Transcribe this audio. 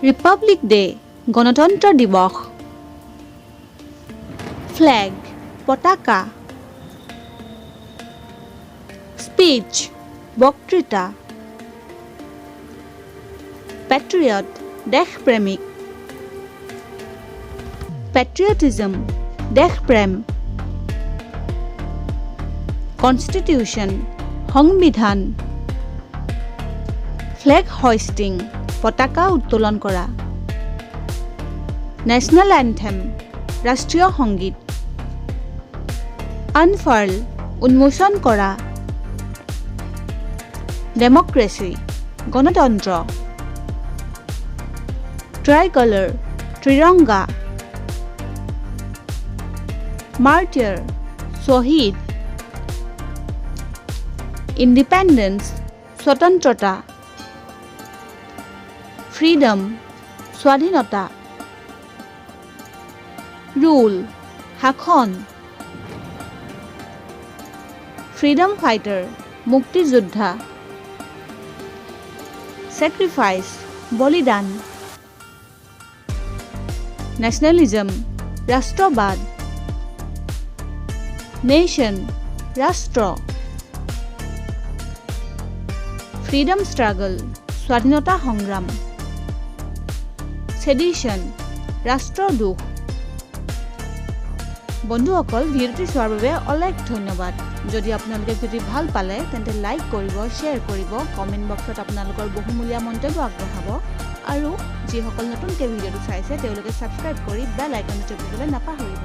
Republic day গণতন্ত্ৰ দিৱস flag পতাকা স্পীচ বক্তৃতা পেট্ৰিয়ট দেশপ্ৰেমিক পেট্ৰিয়টিজম দেশপ্ৰেম কনষ্টিটিউশ্যন সংবিধান ফ্লেগ হইষ্টিং পতাকা উত্তোলন কৰা। নেশ্যনেল এন্থেম ৰাষ্ট্ৰীয় সংগীত। আনফাৰ্ল উন্মোচন কৰা। ডেমক্ৰেচি গণতন্ত্ৰ। ট্ৰাইকলাৰ ত্ৰিৰংগা। মাৰ্টিয়াৰ শ্বহীদ। ইণ্ডিপেণ্ডেন্স স্বতন্ত্ৰতা। ফ্ৰীডম স্বাধীনতা। ৰুল শাসন ফ্ৰীডম ফাইটাৰ মুক্তিযোদ্ধা। ছেক্ৰিফাইচ বলিদান। নেশ্যনেলিজম ৰাষ্ট্ৰবাদ নেশ্যন ৰাষ্ট্ৰ ফ্ৰীডম ষ্ট্ৰাগল স্বাধীনতা সংগ্ৰাম ছেডিশ্যন ৰাষ্ট্ৰদোষ বন্ধুসকল ভিডিঅ'টি চোৱাৰ বাবে অলেখ ধন্যবাদ। যদি আপোনালোকে যদি ভালো পালে, তেন্তে লাইক কৰিব শ্বেয়াৰ কৰিব কমেণ্ট বক্সত আপোনালোকৰ বহুমূলীয়া মন্তব্য আগবঢ়াব আৰু যিসকল নতুনকৈ ভিডিঅ'টো চাইছে, তেওঁলোকে ছাবস্ক্ৰাইব কৰি বেল আইকনটো টিপিবলৈ নাপাহৰিব।